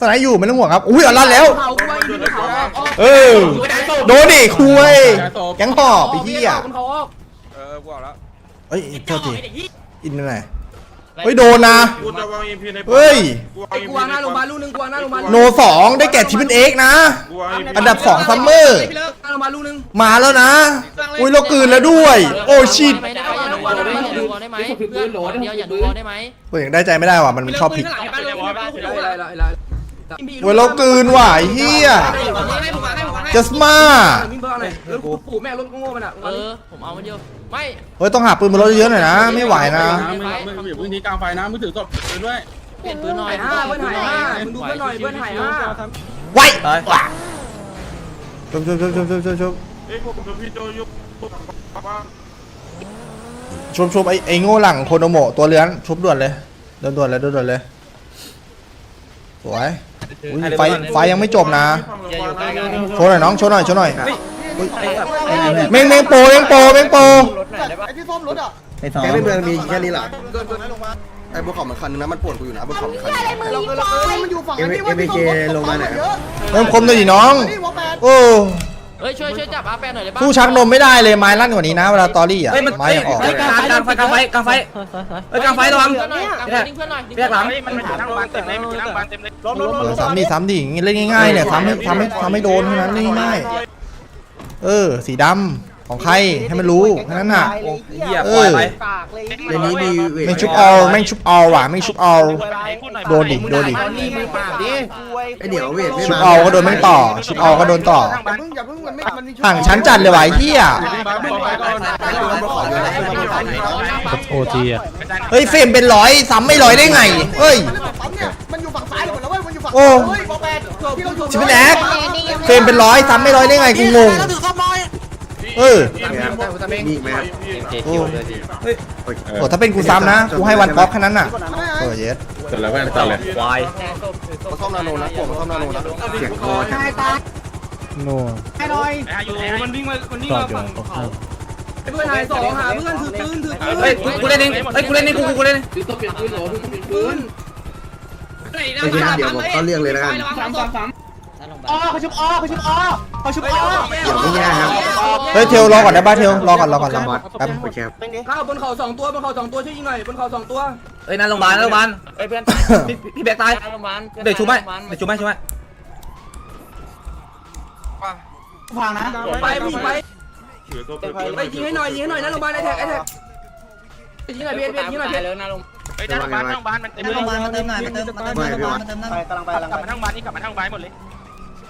สไนด์อยู่ไม่ต้องห่วงครับอุ้ยอันลั่นแล้วเขากูว่าอีนี่เขาออกออกเออ โดนดิคุยแก๊งหอบไปเหี้ยเขาออกเออกูเอาแล้วเฮ้ยโทษทีอินไหนเฮ้ยโดนนะ กูจะวางอีพีในเฮ้ย ไอ้กูวางหน้าโรงพยาบาลลูกนึงกูวางหน้าโรงพยาบาลโนสองได้แก่ทีมเป็นเอ็กนะ กูวางอันดับสองซัมเมอร์ หน้าโรงพยาบาลลูกนึงมาแล้วนะ อุ้ยเรากลืนแล้วด้วย โอ้ชิตได้ไหมอย่าดูวอลได้ไหมอย่าดูวอลได้ไหมเพื่อนคนเดียวอย่าดูวอลได้ไหมกูยังได้ใจไม่ได้ว่ะมันชอบผิดไอ้ไรไร ไรไรโอ้ยเรากลืนว่ะไอ้เฮียจัสมามีเบอร์อะไรรถปู่แม่รถโง่มันอะเออผมเอามันเดียวไม่เฮ้ยต้องหาปืนบนรถเยอะๆหน่อยนะ ไม่ไหวนะมึงมึงมึงพื้นที่กลางไฟนะมึงถือศพปืนด้วยเปลี่ยนปืนหน่อยหายห้าเบิ้ลหายห้ามึงดูเบิ้ลหน่อยเบิ้ลหายห้าไว้ว่ะชมชมชมชมชมชมชมเอ้ยพวกกับพี่โจยุกว่าชมชมไอ้ไอ้โง่หลังโคโนโมะตัวเลื้อนชุบด่วนเลยด่วนด่วนเลยด่วนด่วนเลยสวย อุ้ยไฟไฟยังไม่จบนะโชว์หน่อยน้องโชว์หน่อยโชว์หน่อยอุ๊ยเมงเมงโปเมงโปเมงโปไอ้ที่ซ่อมรถอะแกไม่เมืองมีแค่นี้เหรอไอ้บนเขามันคันนึงนะมันปวดกูอยู่นะบนเขามันคันเราเรามันอยู่ฝั่งนั้นที่ว่าพี่ซ่อมรถลงมาไหนเริ่มคมเลยดิน้อง นี่วอแปด โอ้ เฮ้ยช่วยช่วยจับอาแปนหน่อยเลยบ้างผู้ชักนมไม่ได้เลยไม้ลั่นกว่านี้นะเวลาตอรี่อะไม้ยังออกเลยกลางกลางไฟกลางไฟกลางไฟเฮ้ยกลางไฟระวัง เพื่อนหน่อยกลางดิ้งเพื่อนหน่อยเรียกหลังมันมันนั่งบ้านเต็มเลยมันนั่งบ้านเต็มเลยเออซ้ำดิซ้ำดิอย่างงี้เล่นง่ายๆเนี่ยซ้ำให้ซ้ำให้ซ้ำให้โดนเท่านั้นเล่นง่ายๆเออ สีดำ ของใครให้มันรู้แค่นั้นน่ะ เหี้ยเอปล่อยอไปในนี้มีแม่งชุบเอา แม่งชุบเอาว่ะ แม่งชุบเอา โดนดิโดนดิ นี่มือปากดิ ไอเดี๋ยวเวทไม่ชุบมาเอาก็โดนแม่งต่อ ชุบเอาก็โดนต่อ อย่าเพิ่งอย่าเพิ่งมันไม่มันห่างชั้นจัดเลยว่ะไอ้เหี้ย โอทีอะเฮ้ยเฟรมเป็นร้อยซ้ำไม่ร้อยได้ไง เฮ้ย ปั๊มเนี่ยมันอยู่ฝั่งซ้ายหมดแล้วเว้ยมันอยู่ฝั่งโอ้ เฮ้ยวอแปดที่เราอยู่ชิบแนกเฟรมเป็นร้อยซ้ำไม่ร้อยได้ไงกูงง เออ มีไหมโอ้โหถ้าเป็นกูซ้ำนะ กูให้วันป๊อปแค่นั้นน่ะเออเยสเสร็จแล้วแม่งตัดเลยควายมาซ่อมนาโนนะกลัวมาซ่อมนาโนนะเสียงคอโน่มันวิ่งมามันวิ่งจอมาดอยู่ฝั่งตรงข้ามเพื่อนหายสองหาเพื่อนถือปืนถือปืนเฮ้ยกูเล่นเองเฮ้ยกูเล่นเองกูกูเล่นเองถือตัวเปลี่ยนปืนหรอถือตัวเปลี่ยนปืนไอ้เดี๋ยวผมก็เรียกเลยแล้วกัน อเขาชุบอ๋อเขาชุบอ๋อเขาชุบออเดี๋ยวไม่แย่ครับ เฮ้ยเทลรอก่อนได้ป่ะเทลรอก่อนรอก่อนรอก่อนแป๊บโอเคครับข้าวบนเขาสองตัวบนเขาสองตัวช่วยยิงหน่อยบนเขาสองตัวเฮ้ยนั่นโรงพยาบาลนั่นโรงพยาบาลเฮ้ยเพื่อนพี่พี่แบกตายโรงพยาบาลเดี๋ยวชูไหมเดี๋ยวชูไหมชูไหมฟังนะไปพี่ไปถือตัวเปิดไปยิงให้หน่อยยิงให้หน่อยนะโรงพยาบาลไอ้แท็กไอ้แท็กยิงหน่อยเบียดเบียดยิงหน่อยเบียดเฮ้ยนั่งบ้านนั่งบ้านมันเต็มเลยมาเติมหน่อยมาเติมมาเติมไม่พี่วะกลับมานั่งบ้านนี่กลับมานั่งบ้านหมดเลย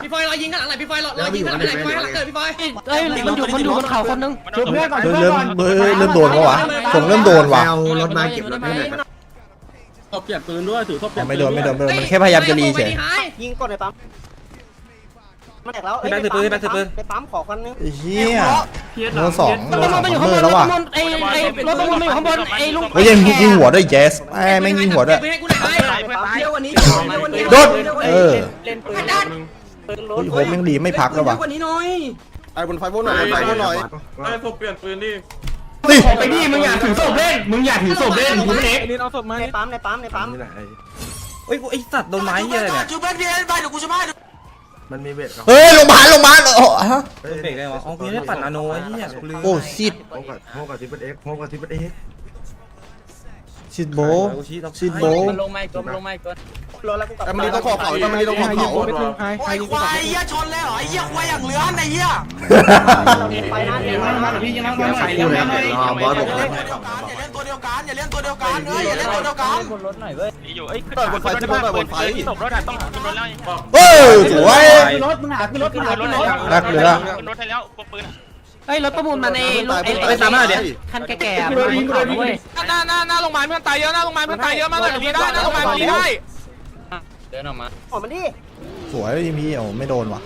พี่ไฟเรายิงกันหลังไหนพี่ไฟเราเรายิงกันหลังไหนพี่ไฟหลังเกิดพี่ไฟเฮ้ยมันอยู่มันอยู่บนเขาคนนึงชุบเพื่อนก่อนเริ่มเริ่มเริ่มเริ่มโดนปะวะผมเริ่มโดนว่ะเอารถมาเก็บรถให้หน่อยครับศพเปลี่ยนปืนด้วยถือศพเปลี่ยนไม่โดนไม่โดนไม่โดนมันแค่พยายามจะรีเฉยยิงกดในปั๊มมันแตกแล้วพี่แบกถือปืนพี่แบกถือปืนในปั๊มขอคนนึงไอ้เหี้ยโดนสองโดนสองซัมเมอร์แล้วว่ะไอ้ไอ้รถประมูลมันอยู่ข้างบนไอ้ลุงเฮ้ยยังยิงหัวด้วยเยสไอ้แม่งยิงหัวด้วยไปให้กูหน่อยไปเที่ยววันนี้เที่ยววันนี้โดดเออ เล่นปืนปืนรเฮ้ถยโหแม่งดีไม่พักแล้วว่ะวันนี้น้อยไอ้บนไฟโบนหน่อยบนไฟโบนหน่อยไอ้ศพเปลี่ยนปืนดินี่ไปดิมึงอย่าถือศพเล่น มึงอย่าถือศพเล่นกูไม่เน็กนี่เอาศพมาในปั๊มในปั๊มในปั๊มเฮ้ยไอสัตว์โดนไม้เหี้ยอะไรเนี่ยมันมีเวทครับเฮ้ยโรงพยาบาลโรงพยาบาลโอ้ฮะเบรกได้วะอ๋อกูยังได้ปั่นนาโนไอ้เหี้ยกูลืมโอ้ชิดโฮกับโฮกับทิปเปิลเอ็กโฮกับทิปเปิลเอ็ก ชิดโบกูชี้ชิดโบมันลงไม่จมลงไม่จมรถแล้วกูกลับแต่มันนี่ต้องขอเขาแต่มันนี่ต้องขอเขาใครควายไปนะเดี๋ยวมาพี่ยังนั่งบ้านหน่อยรอบอสบอกเลยอยู่เอ้ยขึ้นบนไฟที่บนบนไฟศพรถต้องขึ้นรถแล้วเฮ้ยสวยรถมึงหาขึ้นรถมึงหาขึ้ขึ้นนรรถถแล้วนักเหลือขึ้นรถให้แล้วพวกปืน เฮ้ยรถประมูลมันไอ้ลุงไอ้ไปตามมาเดี๋ยว คันแก่ๆมันบนเขาเว้ยหน้าหน้าหน้าโรงพยาบาลเพื่อนตายเยอะหน้าโรงพยาบาลเพื่อนตายเยอะมากเลยดีได้หน้าโรงพยาบาลดีได้เดินออกมาออกมาดิสวยทีพี่โอ้ไม่โดนว่ะ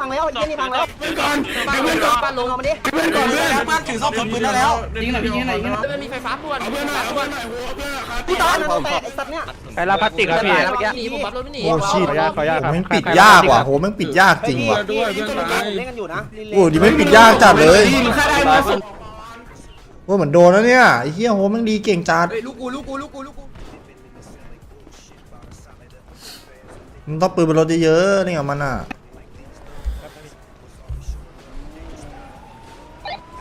พังแล้วเยี่ยนี่พังแล้วเพื่อนก่อนเปเพื่อนก่อนปั้นลงเอามาดิเพื่อนก่อนเพื่อนเพื่นถือซ่อมถือปืนได้แล้วยิงหน่อยยิงหน่อยยิงหน่อยมันมีไฟฟ้าป่วนเอาเพื่อนหน่อยเอาเพื่อนหน่อยโหเพื่อนครับพี่ตอนนั่นแตะไอ้สัตว์เนี่ยไอ้ลาพลาสติกครับพี่หนีผมบับรถไม่หนีโอ้ชีดมันปิดยากว่ะโหมันปิดยากจริงว่ะเล่นกันอยู่นะโอ้ดิไม่ปิดยากจัดเลยว่าเหมือนโดนแล้วเนี่ยไอ้เหี้ยโหมันดีเก่งจัดลูกกูลูกกูลูกกูลูกกูมันต้องปืนบนรถเยอะๆนี่ของมันอะ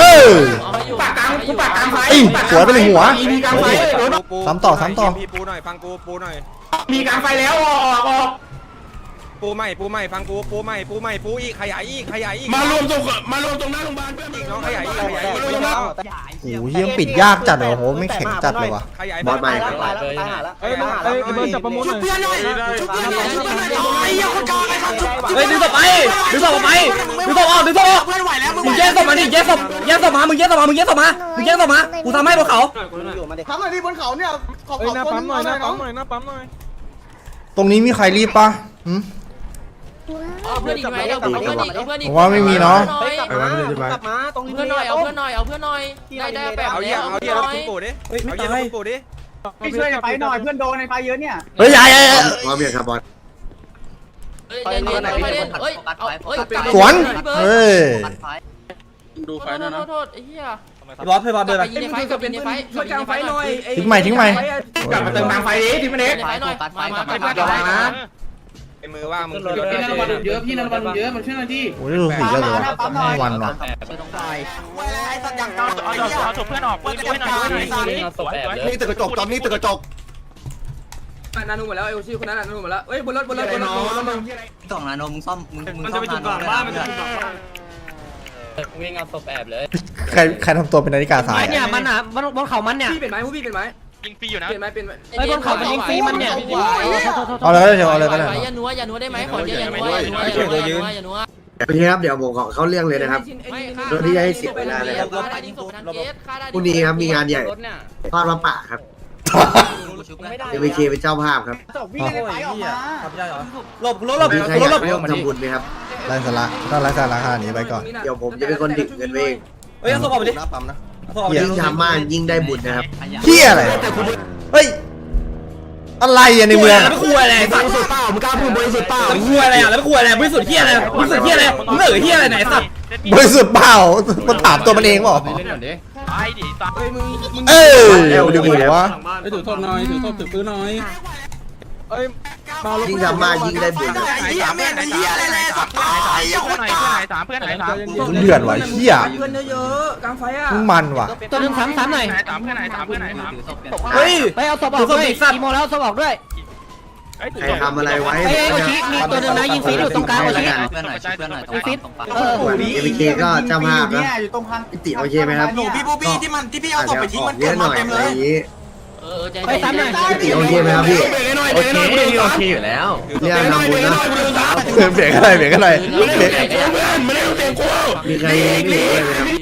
เออปากกลางกูปากกลางไฟไอ้หัวเป็นหัวมีางซ้ำต่อซ้ำต่อมีการไฟแล้วออกออก ปูใหม่ปูใหม่ฟังปูปูใหม่ปูใหม่ปูอีกขยายอีกขยายอีกมารวมตรงมารวมตรงหน้าโรงพยาบาลเพื่อนน้องขยายอีกขยายอีกมารวมตรงหน้าโอ้ยยังปิดยากจัดเลยโหไม่แข็งจัดเลยวะขยายบอลใหม่ตาแล้วตาแล้วเฮ้ยเฮ้ยเบิร์ดจับประมูลชุบเพื่อนหน่อยชุบเพื่อนหน่อยชุบเพื่อนหน่อยโอ้ยยังคนกลางไอ้ครับเฮ้ยดึงต่อไปดึงต่อไปดึงต่อออกดึงต่อออกเพื่อนไหวแล้วมึงแย่งต่อมาดิแย่งต่อแย่งต่อมามึงแย่งต่อมามึงแย่งต่อมามึงแย่งต่อมากูทำให้บนเขาทำหน่อยดิบนเขาเนี่ยขอบขอบคนหน่อยหน้าปั๊มหน่อยหน้าปั๊มหน่อยตรงนี้มีใครรีบปะหืม เอาเพื่อนอีกไหมเอาเพื่อนอีกเอาเพื่อนอีกผมว่าไม่มีเนาะไปกลับมาเพื่อนหน่อยเอาเพื่อนหน่อยเอาเพื่อนหน่อยได้ได้แบบเอาเยี่ยแเอาเอาเยี่เยี่ยยมแล้วคุณปู่ดิเอาเยี่ยมแล้วคุณปู่ดิพี่ช่วยหน่อยไปหน่อยเพื่อนโดนในไฟเยอะเนี่ยเฮ้ยยายยายยาย มาเบียดคาร์บอนเฮ้ยเย็นเย็นเอาไปเล่นเฮ้ยเอาเฮ้ยกลับสวน พี่เบิร์ดเฮ้ย ดูไฟนะโทษโทษไอ้เหี้ยบอสเพื่อนบอสยดินไปยิงในไฟกับยิงในไฟช่วยจังไฟหน่อยทิ้งใหม่ทิ้งใหม่ กลับมาเติมทางไฟดิทิ้งมาเด็ก ไฟหน่อยมามามา ไอ้มือว่ามึงขึ้นพี่นันวันเยอะพี่นันวันเยอะมันช่วยหน่อยดิโอ้ยรู้สึกเยอะเลยวันว่ะเอายบเอาจบเพื่อนออกเพื่อนช่วยหน่อยช่วยหน่อยสวยนี่ตึกกระจกตอนนี้ตึกกระจกนานูหมดแล้วไอโอชิคนนั้นนานูหมดแล้วเฮ้ยบนรถบนรถบนรถบนองนานูมึงซ่อมมึงมึงซ่อมนานูบ้านมันจะวิ่งเอาศพแอบเลย ใครใครทำตัวเป็นนาฬิกาสายเนี่ยมันอะบนบนเขามันเนี่ยพี่เป็นไหมพี่เป็นไหม ยิงฟรีอยู่นะ เปลี่ยนไหมเปลี่ยนไหมไอ้บนเขามันยิงฟรีมันเนี่ย เอาเลยเดี๋ยวเอาเลยก็ได้คอย่านัวอย่านัวได้ไหมขอเยอะอย่านัวอย่านัวอย่านัวเป็นไงครับเดี๋ยวผมขอเขาเรื่องเลยนะครับ โดยที่จะให้เสียเวลาเลยครับคุณนี้ครับมีงานใหญ่ทอดมาปะครับเอวีเคเป็นเจ้าภาพครับวิ่งไหลบกมาหลบรถหลบรถหลบรถร่วมทำบุญไหมครับไร้สาระก็ไร้สาระค่านี้ไปก่อน เดี๋ยวผมจะเป็นคนดิ่งเงินเองเฮ้ยส่งบอกไปดิปั๊มนะ ยิ่งทำมากยิ่งได้บุญนะครับเที่ยอะไรเฮ้ยอะไรอะในเมืองแล้วไม่คุยอะไรสัตว์สุดเปล่ามึงกล้าพูดบริสุทธิ์เปล่าแล้วคุยอะไรอะแล้วคุยอะไรบริสุทธิ์เที่ยอะไรบริสุทธิ์เที่ยอะไรเหนื่อเที่ยอะไรไหนสัตว์บริสุทธิ์เปล่ามันถามตัวมันเองบอกไอ้ดิตายมึงเออเดี๋ยวหัวถือโทษหน่อยถือโทษถือปืนหน่อย เอ้ยยิ่งทำมายิงได้บุญไอ้เหี้ยแม่งไอ้เหี้ยอะไรเลยสัตว์ไอ้เหี้ยคนตายสามเพื่อนไหนสามเพื่อนไหนสามเดือดว่ะเหี้ยเพื่อนเยอะๆกลางไฟอะมันว่ะตัวนึงสามสามหน่อยสามเพื่อนไหนสามเพื่อนไหนสามเฮ้ยไปเอาศพออกด้วยอีโมแล้วศพออกด้วยใครทำอะไรไว้ไอ้โอชิมีตัวนึงนะยิงฟีดอยู่ตรงกลางโอชิเพื่อนหน่อยเพื่อนหน่อยฟีดเออเอวีคก็เจ้าภาพนะติโอเคไหมครับหนูพี่บูบี้ที่มันที่พี่เอาศพไปทิ้งมันเกิดมาเต็มเลย ไปตามหน่อยโอเคไหมครับพี่โอเคโอเคอยู่แล้วเนี่ยนำบุญนะเบรกอะไรเบรกอะไรเบรกเบรกเพื่อนไม่ได้เบรกกูมีใครมีใครไหมครับ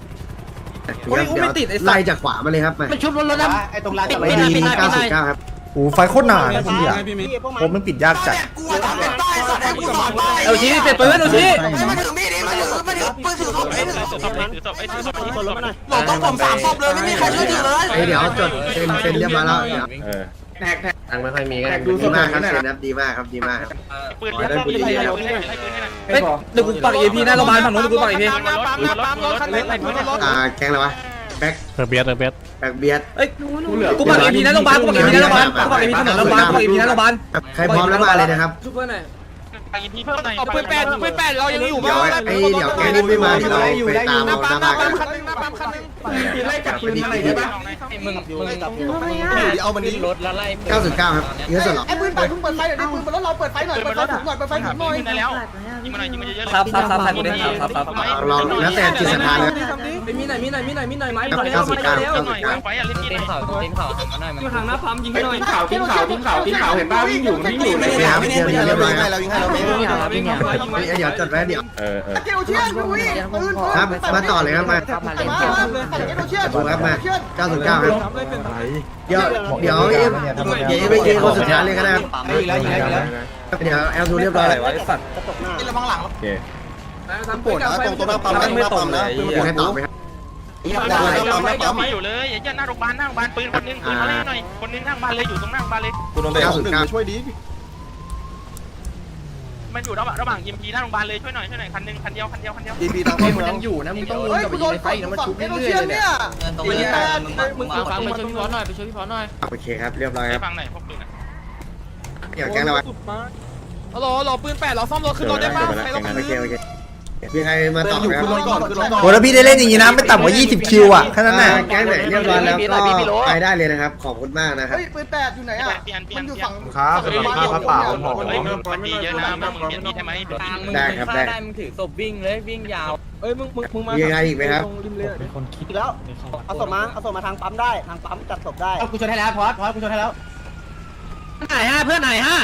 เดี๋ยวเดี๋ยวไล่จากขวามาเลยครับมามันชุบรถรถนะไอ้ตรงร้านปิดไปปิดหน่อยดีปิดหน่อยปิดหน่อย99ครับ โอ้ไฟโคตรนานนะพี่อะพี่มิผมมันปิดยากจัดเอาชี้เปลี่ยนปืนเอาชี้ถือศพถือศพไอ้ถือศพที่คนรถมาหน่อยต้องผมสามศพเลยไม่มีใครช่วยถือเลยเอ้ยเดี๋ยวจดเซ็นเซ็นเรียบร้อยแล้วเดี๋ยว ตังไม่ค่อยมีก็ดีมากครับเซ็นครับดีมากครับดีมากครับ ปืนเดียวปืนเดียวให้ปืนให้หน่อยเฮ้ยเดี๋ยวกูปักเอพีหน้าโรงพยาบาลฝั่งนู้นกูปักเอพีปั๊มปั๊มปั๊มรถคันเล็กรถอ่าแกงอะไรวะแบ็คเออเบียดเออเบียดแบ็คเบียด เอ้ยกูปักเอพีหน้าโรงพยาบาลกูปักเอพีหน้าโรงพยาบาลกูปักเอพีถนนโรงพยาบาลกูปักเอพีหน้าโรงพยาบาลใครพร้อมแล้วมาเลยนะครับช่วยเพื่อนหน่อยยินดีเพิ่มหน่อยปืนแปดปืนแปดเรายังอยู่เดี๋ยวไอ้เดี๋ยวแกงนี่ไม่มาเดี๋ยวเราไปตามเอาหน้าบ้านกันหน้าปั๊มคันนึงหน้าปั๊มคันนึง ไล่จับปืนอะไรได้ปะมึงมึงอยู่ดีเอามันนี้รถแล้วไล่99ครับเยอะสุดหรอไอ้ปืนเปิดเปิดไฟหน่อยดิปืนเปิดรถเราเปิดไฟหน่อยเปิดไฟถุงหน่อยเปิดไฟถุงหน่อยยิงได้แล้วยิงมาหน่อยยิงมาเยอะๆเลยครับครับครับใครกูได้ครับครับครับเราแล้วแต่จิตศรัทธาเลยไอ้มีหน่อยมีหน่อยมีหน่อยมีหน่อยไม้พอแล้วมาแล้วหน่อยไฟอะเล่นที่หตีน่อยนเข่าตีนเข่าหันมาหน่อยมันทางหน้าปั๊มยิงให้หน่อยขาวทิ้งขาวทิ้งขาวทิ้งขาวเห็นป่ะวิ่งอยู่วิ่งอยู่เลยไม่เอาไม่เอาไม่เอาเรายิงให้เรายิงให้เราเมวิ่งหาวิ่งหาเดี๋ยวจดไว้เดี๋ยวเกลเชียนดูวิปืนครับมาต่อเลยครับมามามาเกลเชียนถูกครับมา99ครับเดี๋ยวเดี๋ยวเอ็มเดี๋ยวเอ็มไปเจอคนสุดท้ายเลยก็ได้ครับอีกแล้วอีกแล้วอีกแล้วเดี๋ยวแอลทูเรียบร้อยแล้วสัตว์ทำปวดนะตรงตรงหน้าปั๊มไม่ตรงเลยมีใครตอบไหมครับไม่อยู่เลยอย่าหน้าโรงพยาบาลหน้าโรงพยาบาลปืนคนนึงปืนเขาเล่นหน่อยคนนึงหน้าโรงพยาบาลเลยอยู่ตรงหน้าโรงพยาบาลเลยคุณโดนไป99ช่วยดี มันอยู่ระหว่างระหว่างยิมพีหน้าโรงพยาบาลเลยช่วยหน่อยช่วยหน่อยคันนึงคันเดียวคันเดียวคันเดียวดีพีทางเข้าเมืองยังอยู่นะมึงต้องวนเฮ้ยกลับไปกูยิโดงนในไฟฝั่งนะมันฝั่งชุบเกเรื่ลอยเชียนๆเลยเนี่ย ตรงนี้มึงมาฟังมาช่วยพี่พอหน่อยไปช่วยพี่พอหน่อยโอเคครับเรียบร้อยไปครับฟังหน่อยพวกปืนอะเดี๋ยวแกงเราไว้ฮัลโหลฮัลโหลปืนแปดเราซ่อมรถขึ้นรถได้ป่ะใครต้องโอเคโอเค มีใครมาตอบไหมครับโหแล้วพี่ได้เล่นอย่างนี้นะไม่ต่ำกว่า 20 คิวอะแค่นั้นแหละแก๊งไหนเรียบร้อยแล้วก็ไปได้เลยนะครับ ขอบคุณมากนะครับ เฮ้ยปืนแปดอยู่ไหนอะเปลี่ยนเปลี่ยมันนอยู่เปลี่ยฝั่นงครับเฮ้ยมันดีเยอะนะมึงเปลี่ยนมีดให้ไหมได้ครับได้ได้มึงถือศพวิ่งเลยวิ่งยาวเอ้ยมึงมึงมึงมามีใครอีกไหมครับอีกแล้วเอาศพมาเอาศพมาทางปั๊มได้ทางปั๊มจัดศพได้กูชนให้แล้วพอสพอสกูชนให้แล้วไหนฮะเพื่อนไหนฮะ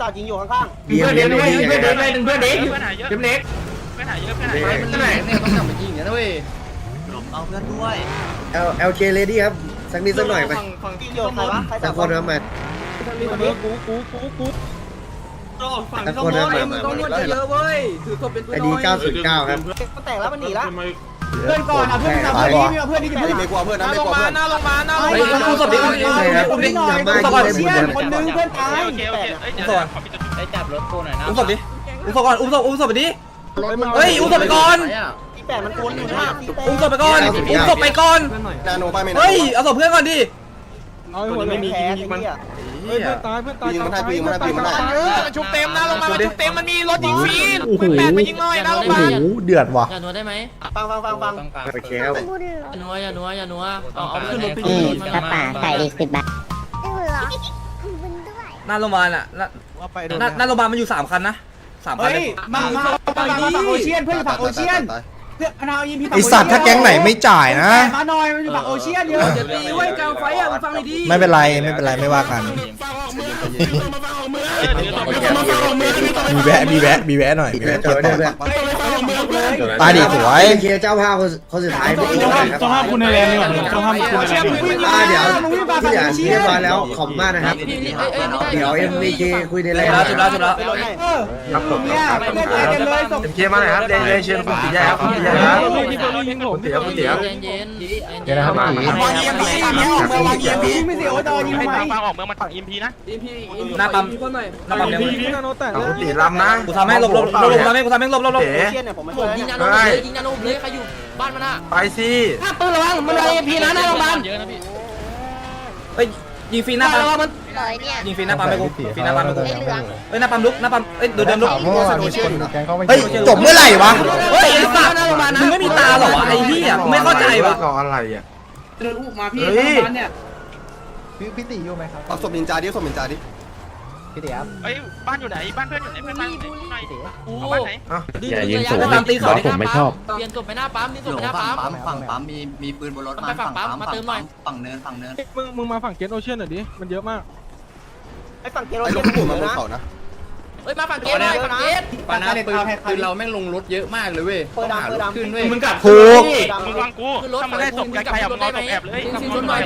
จอดยิงอยู่ข้างเพื่อนเด็กเพื่อนเด็กเพื่อนเด็กเพื่อนหายเยอะเพื่อนเด็ก เพื่อนหายเยอะเพื่อนหายเยอะมันไหนเนี่ยต้องกลับมายิงนะเว้ยเอาเพื่อนด้วยเอลเอลเจเลดี้ครับ สักนิดสักหน่อยไปๆฝั่งที่โยนใครวะใครสัจักบคนครับมากูกูกูกูสักคนครับมึงต้องวนเยอะเว้ยถือศพเป็นตัวไอน้ดีอย909ครับมันแตกแล้วมันหนีละเพื่อนก่อนเอาเพื่อนเอาเพื่อนนี้เพื่อนที่จะไม่กลัวเพื่อนหนะน้าไม่โรงกพลัวยาบาเพื่อนลหน้าโรงพยาบาลหน้าโรงพเฮ้ยยาบาลต้องศพดิใช่ครับวิ่งทำบ้านยิงได้บุญคนนึงเพื่อนตายโอเคโอเคเอ้ยเดี๋ยวขอปิดจุดได้จับรถกูหน่อยนะอุ้มศพดิอุ้มศพก่อนอุ้มศพอุ้มศพไปดิ เฮ้ยอุ้มศพไปก่อนที่แปดมันวนอยู่นะอุ้มศพไปก่อนอุ้มศพไปก่อนนาโนไปไม่เฮ้ยเอาศพเพื่อนก่อนดิเอาหัวไม่มีแพ้ไอ้เหี้ยเฮ้ยเพื่อนตายเพื่อนตายยิงมันได้ยิงมันได้ยิงมันได้เออมันชุบเต็มหน้าโรงพยาบาลมันชุบเต็มมันมีรถยิงฟรีปืนแปดไปยิงหน่อยหน้าโรงพยาโอ้บาลโหเดือดว่ะอย่านัวได้ไหมฟังฟังฟังฟังต้องการโอเคครับอย่านัวอย่านัวอย่านัวเอาเอาขึ้นรถอืมกระป๋าใส่อีกสิบบาทหน้าโรงพยาบาลอะหน้าหน้าหน้าโรงพยาบาลมันอยู่สามคันนะ สามคันเลยมามาฝั่งโอเชียนเพื่อนฝั่งโอเชียนเพื่อนเอายิงพี่ไอสัตว์ถ้าแก๊งไหนไม่จ่ายนะ มาหน่อยมันอยู่ฝั่งโอเชียนเยอะอย่าตีเว้ยกลางไฟอะมึงฟังดีไม่เป็นไรไม่เป็นไรไม่ว่ากัน มีแวะ มีแวะ มีแวะหน่อยมีแวะเจอได้ด้วยตายดิสวยเคเจ้าภาพคนสุดท้ายเป็นอีกครับเจ้าภาพคุณในแลนด์นี่หว่าเจ้าภาพคุณในแลนด์อ่าเดี๋ยวที่อย่างเรียบร้อยแล้วขอบมากนะครับเอ้ยเอ้ยไม่ได้เดี๋ยวเอ็มวีเคคุยในไลจุดน์แล้วจุดแล้วจุดแล้วครับผมเนี่ยเล่นกันเลยส่งเชียร์มาหน่อยครับเดนเชียร์คุณตีใหญ่ครับคุณตีใหญ่ครับ ยิงผมเตี๋ยวคุณเตี๋ยวเย็นเย็นเดี๋ยวนะครับวางเยี่ยมพี่เยี่ยมเมืองวางเยี่ยมพี่ไม่เสียโอ้ดอยิงให้ทำไมฟังฟังออกเมืองมันฝั่งอิมพีนะๆอีพีอีพีหน้าปั๊มอีพีคนหน่อยหน้าปั๊มเนี่ยคุณตีลำนะกูทำให้หลบหลบหลบหลบทำให้กูทำให้หลบหลบหลบเต๋เชียนเนี่ยผมมาผช่วยมแล้วยิงเนี่ยนาโนเลยยิงนาโนเลยใครอยู่บ้านมันอะไปสิถ้าปืนระวังมันเลยพีนะหน้าโรงพยาบาลเยอะนะพี่เฮ้ย ยิงฟรีหน้าปั๊มระวังมันยิงฟรีหน้าปั๊มไปกูฟรีหน้าปั๊มไปกูเฮ้ยหน้าปั๊มลุกหน้าปั๊มเอ้ยเดินเดินลุกเฮ้ยจบเมื่อไหร่วะ เฮ้ยไอ้สัตว์มึงไม่มีตาหรอวะไอ้เหี้ยกูไม่เข้าใจวะรออะไรอะเดินอุ้มมาพี่เฮ้ยเนี่ยเอาศพนินจาดิศพนินจาดิ เอ้ยบ้านอยู่ไหนบ้านเพื่อนอยู่ไหนเพื่อนบ้านอยู่ไหนเอาบ้านไหนอย่ายิงสูงตามตีเขาดิผมไม่ชอบเปลี่ยนศพไปหน้าปั๊มนี่ศพไปหน้าปั๊มฝั่งปั๊มมีมีปืนบนรถไปฝั่งปั๊มมาเติมหน่อยฝั่งเนินฝั่งเนินมึงมึงมาฝั่งเกตโอเชียนหน่อยดิมันเยอะมากไอ้ฝั่งเกลไอ้เชีลูยกนผู้มาบนะนเขานะเฮ้ยมาฝั่งเกตหน่อยฝั่งเกตปานาปืนปืนเราแม่งลงรถเยอะมากเลยเว้ยเปิดดำเปิดดำขึ้นเว้ยมึงกัดถูกมึงฟังกูถ้ามันได้ศพใครเอามึงเอาศพแอบเลยซิงซิงหน่อย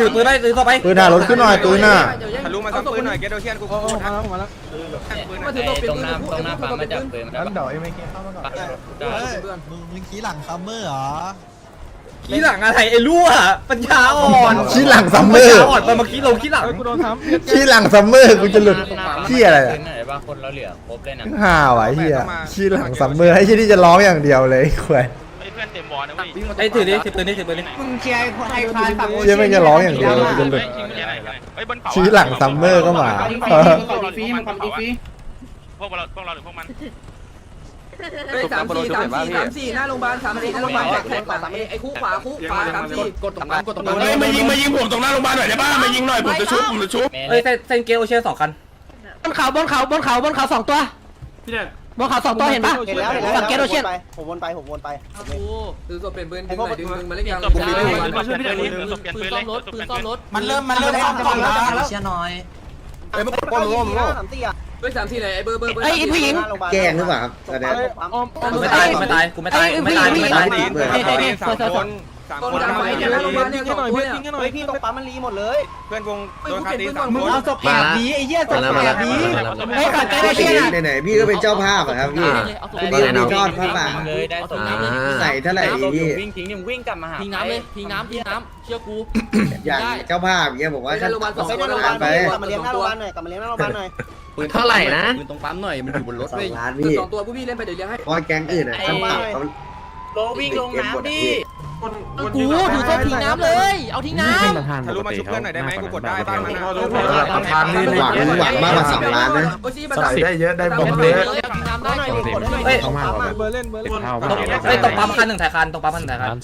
ถือปืนได้ถือต่อไปปืนหน้ารถขึ้นหน่อยปืนหน้าทะลุมาซ้ำปืนหน่อยเกตโอเชียนกูโอ้โหมาแล้วมาแล้วมาถือตัวเป็นตรงหน้าตรงหน้าปั๊มมาจับปืนแล้วเดี๋ยวไม่เเข้ามาก่อนขี้หลังอะไรไอ้รั่วปัญญาอ่อนขี้หลังซัมเมอปัญร์ญาอ่อนไปเมื่อกี้ลงขี้หลังกูโดนทขี้หลังซัมเมอร์กูจะหลุดขี้อะไรปือะนไหนบ้างคนเราเหลือครบเลยนะห่าวะเฮียขี้หลังซัมเมอร์ไอ้ที่นี่จะร้องอย่างเดียวเลยคุยไอ้เพื่อนเต็มบอลนะเว้ยำไอ้ถือดิถือปืนดิถือปืนดิมึงเชียร์ไอ้คานฝั่งโอเชี่ยแม่งจะร้องอย่างเดียวเลยจะหลุดเฮ้ยบนเขาขี้หลังซัมเมอร์ก็มาเออพวกเราพวกเราหรือพวกมันเฮ้ย สามสี่สามสี่สามสี่หน้าโรงพยาบาลสามสี่หน้าโรงพยาบาลแท็กแท็กฝั่งไอ้คู่ขวาคู่ขวาสามสี่กดตรงปั๊มกดตรงปั๊มมายิงมายิงผมตรงหน้าโรงพยาบาลหน่อยได้ป่ะมายิงหน่อยผมจะชุบผมจะชุบเอ้ยเซนเกลโอเชียสองคันบนเขาบนเขาบนเขาบนเขาสองตัวบนเขาสองตัวเห็นปะเห็นแล้วเห็นแล้วสังเกตโอเชียนผมวนไปผมวนไปคือศพเป็นปืนดึงหน่อยดึงดึงมาเล่นยางปืนเปลี่ยนปืนปืนเลยซ่อมรถปืนซ่อมรถมันเริ่มมันเริ่มซ่อมกล่องแล้วเชียร์น้อยเอ้ยมันกดป้อมป้อมป้อมสาม สี่อะเฮ้ยสามสี่ไหนไอ้เบอร์เบอร์เบอร์ไอ้ผู้หญิง แกล้งหรือเปล่าครับตอนนี้กูไม่ตายกูไม่ตายกูไม่ตายกูไม่ตายกูไม่ตายสามคนสามต้นคนกลางไฟเนี่ยหน้าโรงพยาบาลเนี่ยสองคนเนี่ยเฮ้ยพี่ตรงปั๊มมันรีหมดเลยเพื่อนวงโดนคาตีสามมึงคนเอาศพแอบดีไอ้เหี้ยศพแอบดีไอ้สังเกตโอเชียนไหนๆพี่ก็เป็นเจ้าภาพอะครับพี่เอาศพพี่มีทอดผ้าป่าเอาศพน้ำเลยใส่เท่าไหร่ดีพี่ทิ้งน้ำเลยทิ้งน้ำทิ้งน้ำเชื่อกูอย่างเจ้าภาพอย่างเงี้ยผมว่าหน้าโรงพยาบาลสองไปคนหน้าโรงพยาบาลไปกลับมาเลี้ยงหน้าโรงพยาบาลหน่อยกลับมาเลี้ยงหน้าโรงพยาบาลหน่อย ปืนเท่าไหร่นะสองล้านคือพี่สองตัวผู้พี่เล่นไปเดี๋ยวเลี้ยงให้เพราะแก๊งอื่นอะขั้นต่ำเขาโลวิ่งลงน้ำดิกูถือศพทิ้งน้ำเลย เอาทิ้งน้ำทะลุมาชุบเพื่อนหน่อยได้ไหมกูกดได้บ้างนะหวังหวังมากกว่าสองล้านนะ โอ้ชี้มาสามได้เยอะได้เอาบอมเลเลยยทิ้งน้ำ ได้หน่อยดิกดให้หน่อยเฮ้ยตรงปั๊มอะเบอร์เล่นเบอร์เล่นเฮ้ยตรงปั๊มคันหนึ่งถ่ายคันตรงปั๊มคันหนึ่งถ่ายคัน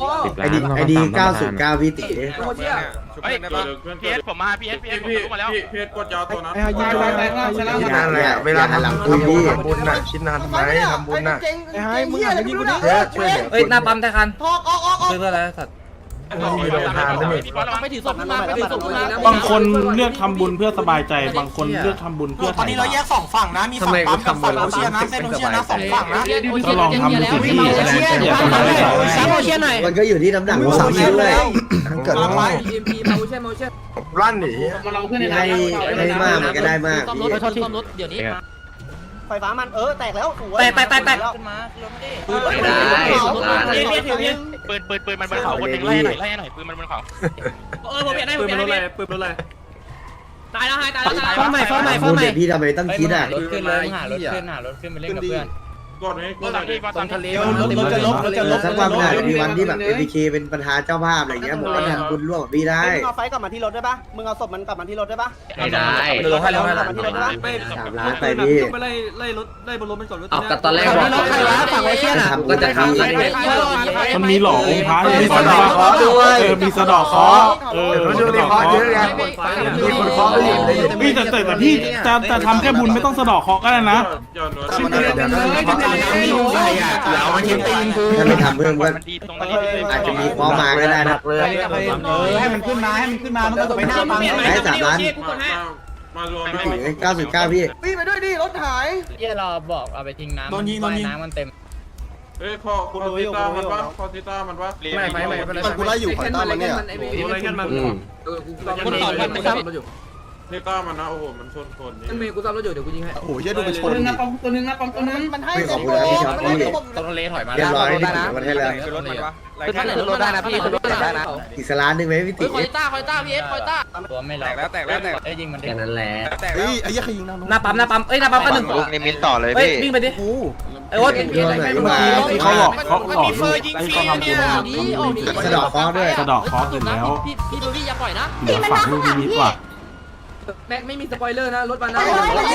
โอ้ไอดีไอดี909พี่ติโหเชี่ยชุบเฮ้ยเพื่อนได้ป่ะพีเอสผมมาพีเอสพีเอสผมมาแล้วเพจกดยาวตัวนั้นที่นั่นแหละเวลาหันหลังคุยพี่บุญน่ะคิดนานทำไมทำบุญน่ะไอ้ไอ้มึงหันไปยิงกูดิเยอะช่วยเหลือเฮ้ยหน้าปั๊มถ่ายคันออกออกออกออกเพื่อเพื่ออะไรสัตว์ ไม่ถือศพขึ้นมาไม่ถือศพขึ้นมาบางคนเลือกทำบุญเพื่อสบายใจ บางคนเลือกทำบุญเพื่อตอนนี้เราแยกสองฝั่งนะมีฝั่งปั๊มกับฝั่งโอเชียนนะเส้นโอเชียนนะสองฝั่งนะก็ลองทำดูสิพี่สามโอเชียนหน่อยมันก็อยู่ที่น้ำหนักของสามชิ้นด้วยเกิดไปเอ็มพีมาใช่มาใช่รั่นหนีให้ให้มากมันก็ได้มากซ่อมรพี่ถซ่อมรถเดี๋ยวนี้ ไฟฟ้ามันเออแตกแล้วสวยแตกแตกแตกแตกปืนปืนปืนมันบนเขาคนหนึ่งไล่หน่อยไล่หน่อยปืนมันบนเขาเออผมเปลี่ยนได้ผมเปลี่ยนได้ปืนรถเลยตายแล้วหายตายแล้วตายฟ้าใหม่ฟ้าใหม่ฟ้าพูดใหม่เดี๋ยวพี่ทำไมต้องคิดอะ รถขึ้นเลยหารถขึ้นหารถขึ้นไปเล่นกับเพื่อน กดไหมก็ตามที่ก็ตามที่รถจะลบรถจะลบ สักวันมันอาจจะมีวันที่แบบ MPK เป็นประธานเจ้าภาพอะไรเงี้ยผมก็ทำบุญร่วมกับพี่ได้ มึงเอาไฟกลับมาที่รถได้ปะมึงเอาศพมันกลับมาที่รถได้ปะไม่ได้เดี๋ยวลงให้ลงให้กลับมาที่รถได้ปะสามล้านไปพี่เอากับตอนแรกรถใครวะฝั่งโอเชียนอะทำก็จะทำมันมีหล่อองค์พระมีสะดอกเคราะห์ด้วยเออมีสะดอกเคราะห์เออเดี๋ยวดูดิเคราะห์เยอะไงมีคนเคราะห์รีบเลย พี่แต่แต่พี่จะจะทำแค่บุญไม่ต้องสะดอกเคราะห์ก็ได้นะถ้าไม่ทำเพิ่มก็มันดีตรงนี้อาจจะมีข้อมาก็ได้นะเลยให้มันขึ้นมาให้มันขึ้นมามันก็ไปหน้าปั๊มได้สามล้านมารวมพี่ติ๋เก้าสิบเก้าพี่พี่ไปด้วยดิรถหายเยี่ยเราบอกเอาไปทิ้งน้ำโดนยิงโดนยิงน้ำมันเต็มเอ้ยคอคุณติต้ามันวะคอติต้ามันวะไม่ไม่ไม่มันกูไล่อยู่ขอต้ามันเนี่ยอะไรกันมันเออกูซ่อมรถกูซ่อ มรถอยู่ติต้ามันนะโอ้โหมันชนคนนี่นั่นเมย์กูซ่อมรถอยู่เดี๋ยวกูยิงให้ โอ้โหเยอะดูไปชตัวนนึงนะปั๊มตัวนึงนะปั๊มตัวนึงมันให้ไม่ขอบคุณนะพี่ชอบพี่ต้องเลถอยมาเรียบร้อยนี่ถึงวันให้แล้วคือรถมันวะคือถ้าเหลือรถได้นะพี่รถได้นะอีกสล้านหนึ่งไหมพี่เฮ้ติ๋ยคอยต้าคอยต้าพี่เอสคอยต้าตัวไม่แตแรงกแล้วแตกแล้วแตกเอ้ยยิงมันดิแค่นั้นแหละแตกเฮ้แล้วยไอ้ยักษ์ใครยิงน้ำหน้าปั๊มหน้าปั๊มเอ้ยหน้าปั๊มคันหนึ่งลูกนิมิตต่อเลยเฮ้ยพี่วิ่งไปดิไอ้โอ๊ตเรื่องไหนมาเขาบอกเขาบอกมีเฟอร์ยิงฟรีเนี่ยออกดีออกดีสะดอกเคราะห์ด้วยสะดอกเคราะห์เสร็จแล้วพี่พี่โดวี่อย่าปล่อยนะ เหลือฝั่งลูกนิมิตว่ะ แม็กไม่มีสปอยเลอร์นะรถมานะ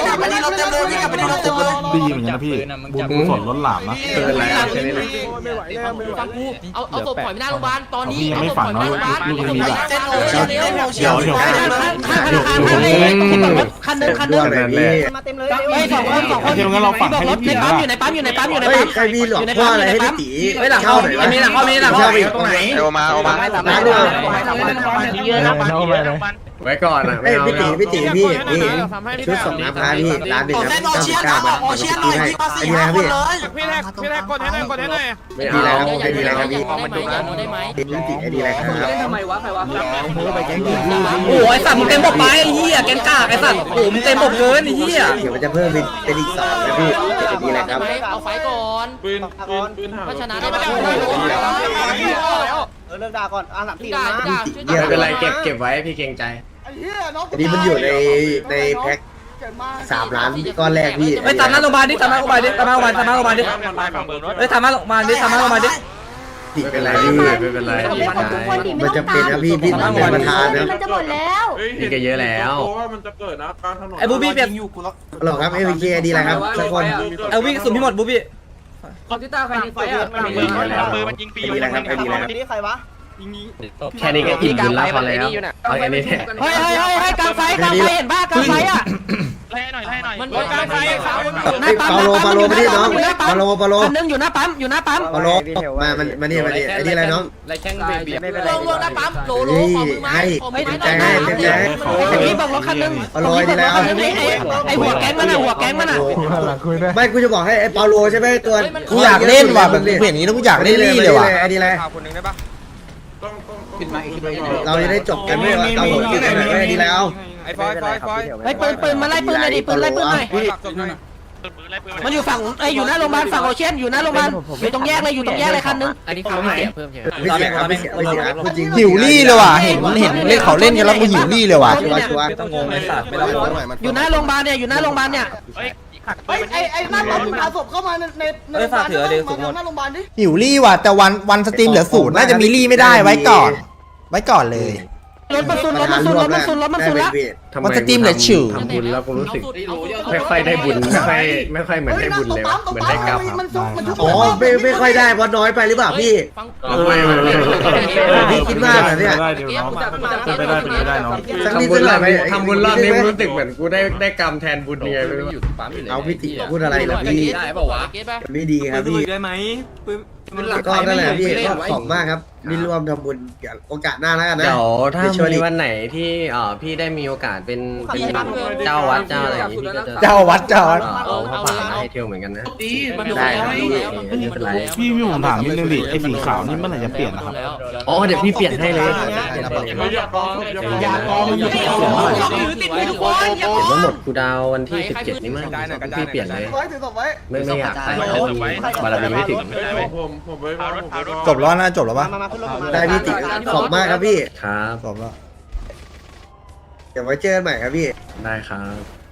กลับมาที่รถเต็มเลยพี่กลับมาที่รถเต็มเลยดีเหมือนกันนะพี่บุญกุศลล้นหลามนะเกินแล้วใช่ไหมไม่ไหวแล้วไม่ไหวฟังกูเอาเอาศพปล่อยไม่ได้โรงพยาบาลตอนนี้พี่ยังเอาไม่ศพฝันปล่อยไม่เนาะได้โรงพยาบาลลูกนิมิตอะเส้นโอเชียนเส้นโอเชียนเดี๋ยวเดี๋ยวคันหนึ่งคันหด้นึ่วงยแบบนี้มาเต็มเลยเฮ้ยสองคนสองคนเดี๋ยวงั้นเราฝันให้รพี่ถในติ๋ปั๊มว่าอยู่ในปั๊มอยู่ในปั๊มอยู่ในเฮ้ยปั๊มใครมีหลอกพ่ออะไรให้พี่ตีเฮ้ยหลังเขาไอ้มีหลังเขามีหลังเขาเช่าอีกเอวมาเอามาร้านเดียวเยอะนะปันเยอะนะปัน ไว้ก่อนอะเฮ้ยพี่ตีพี่ตีพี่พี่ชุดส่งน้ำพาพี่ร้านหนึ่งนะเส้นโอเก้าเชีสิยบนเก้านะบาทโอเชียนหน่อยพี่มาสี่ห้าคนเลยพี่แรกพี่แรกกดให้หน่อยกดให้หน่อยไอ้ดีอะไรครับไอ้ดีอะไรครับพี่ ได้ไหมพี่ตีไอ้ดีอะไรครับเล่นทำไมวะใครวะโอ้ยไอ้สัตว์มึงเต็มบอกไปไอ้เหี้ยแกงกากไอ้สัตว์โอ้มึงเต็มบอกเกินไอ้เหี้ยเดี๋ยวมันจะเพิ่มเป็นเป็นอีกสองนะพี่ไอ้ดีอะไรครับ เอาไฟก่อนปืนปืนปืนห่างถ้าชนะได้ไหมเออเลิกด่าก่อนอะสามสี่ด่านะด่าเดี๋ยวเป็นไรเก็บเก็บไว้พี่เกรงใจไอ้ เหี้ยน้องอันนี้มันอยู่ในในแพ็คสามล้านก้อนแรกพี่ไปตามหน้าโรงพยาบาลดิตามหน้าโรงพยาบาลดิตามหน้าโรงพยาบาลตามหน้าโรงพยาบาลดิมันตายฝั่งเบิร์รถเฮ้ยตามหน้าโรงพยาบาลดิตามหน้าโรงพยาบาลดิ ติดเป็นไรพี่ไม่เป็นไรเล่นของทุกคนดิมันจะเป็นนะพี่พี่ต้องเป็นประธานนะมันจะหมดแล้วพี่ก็เยอะแล้วเพราะว่ามันจะเกิดนะกลางถนนไอ้บูบี้เปลี่ยนหรอครับเอวีเคดีอะไรครับสักคนเอาวิ่งสุ่มพี่หมดบูบี้คอมพิวเตอร์ใครยิงไฟอะหลังปืนหลังปืนมันยิงปีอยู่หลังปืนหลังปืนนี่ใครวะ แค่นี้ก็อิ่มบุญแล้วพอแล้วเอาแค่นี้แหละเฮ้ยเฮ้ยเฮ้ยเฮ้ยกลางไฟกลางไฟเห็นป่ะกลางไฟอะไล่หน่อยไล่หน่อยมันกลางไฟเขาหน้าปั๊มปาโลปาโลมาดิน้องปาโลปาโลคันนึงอยู่หน้าปั๊มอยู่หน้าปั๊มปาโลมามันมานี่มานี่ไอ้นี่อะไรน้องไรแข้งเบียดไม่เป็นลไรงลงหน้าปั๊มโหลโหลนี่ขอมือไม้ให้ขอมือไม้ใจให้เต็มใจให้ไอ้พี่บอกรถคันนึงปาโลดีแล้วไอ้ไอ้หัวแก๊งมันอะหัวแก๊งมันอะไม่กูจะบอกให้ไอ้ปาโลใช่ไหมตัวกูอยากเล่นว่ะแบบกูเห็นอย่างนี้แล้วกูอยากเล่นลี่เลยว่ะไอ้นี่เลยข่าวคนหนึ่งได้ปะ เราจะได้จบกันไม่ว่าตามหัวที่ไหนไอ้นี่แล้วไอ้ฟอยฟอยฟอยไอ้ปืนปืนมาไล่ปืนหน่อยดิปืนไล่ปืนหน่อยฝากศพหน่อยปืนไล่ปืนมันอยู่ฝั่งไอ้อยู่หน้าโรงพยาบาลฝั่งโอเชียนอยู่หน้าโรงพยาบาลอยู่ตรงแยกเลยอยู่ตรงแยกเลยคันนึงอันนี้เขาไม่เสียเพิ่มใช่ไหมไม่เสียครับไม่เสียไม่เสียพูดจริงหิวลี่เลยว่ะเห็นเห็นเล่นเขาเล่นกันแล้วกูหิวลี่เลยว่ะชัวร์ชัวร์ไม่ต้องงงไอ้สัตว์ไม่ต้องงงอยู่หน้าโรงพยาบาลเนี่ยอยู่หน้าโรงพยาบาลเนี่ยเฮ้ยขัด ไอ้ไอ้ไอ้หน้าปั๊มเอาศพเข้ามาในในในโรงพยาบาลมาหน้าโรงพยาบาลดิหิวลี่ว่ะ แต่วันวันสตรีมเหลือศูนย์น่าจะมีลี่ไม่ได้ไว้ก่อน ไว้ก่อนเลย รถมันซุนรถมันซุนรถมันซุนรถมันซุนละ มันสตรีมเหลือฉิว ทำบุญแล้วกูรู้สึกไม่ค่อยได้บุญไม่ค่อยไม่ค่อยเหมือนได้บุญเลยเหมือนได้กรรมมันซุกมันซุกอ๋อไม่ไม่ค่อยได้เพราะน้อยไปหรือเปล่าพี่ไม่ไม่ไม่พี่คิดมากเหรอเนี่ยเป็นไปได้เป็นไปได้น้อง สักนิดทำบุญสักหรน่ออบยไหมนี้ทำบุญรอบนี้รู้สึกเหมือนกูได้ได้กรรมแทนบุญไงไม่รู้เอาพิติพูดอะไรล่ะพี่ได้ป่าวะเก็ตป่ะไม่ดีครับพี่ได้ไหมปืนก็นั่นแหละพี่ก็ขอบมากครับนี่ร่วมทำบุญโอกาสหน้าแล้วกันนะ เดี๋ยวถ้าไปช่วยดิมีวันไหนที่เอ่อพี่ได้มีโอกาสเป็นเป็นเจ้าวัดเจ้าอะไรอย่างนี้พี่ก็จะเจ้าวัดเจ้าวัด เอาพระป่ามาให้เที่ยวเหมือนกันนะมันดูได้แล้วครับดูพี่แล้วไม่เป็นไร พี่พี่ผมถามนิดนึงดิไอ้สีขาวนี่เมื่อไหร่จะเปลี่ยนนะครับ อ๋อเดี๋ยวพี่เปลี่ยนให้เลยอย่ากองอย่ากองเห็นว่าหมดกูดาววันที่ 17 นี้มั้งพี่เปลี่ยนเลยไว้ถือศพไว้ไม่ไม่อยากไปแล้วบารมีไม่ถึงผมผมไปพารถพารถจบแล้วนะจบแล้วปะมามาขึ้นรถได้พี่ติขอบมากครับพี่ครับจบแล้ว เดี๋ยวไว้เจอกันใหม่ครับพี่ ได้ครับ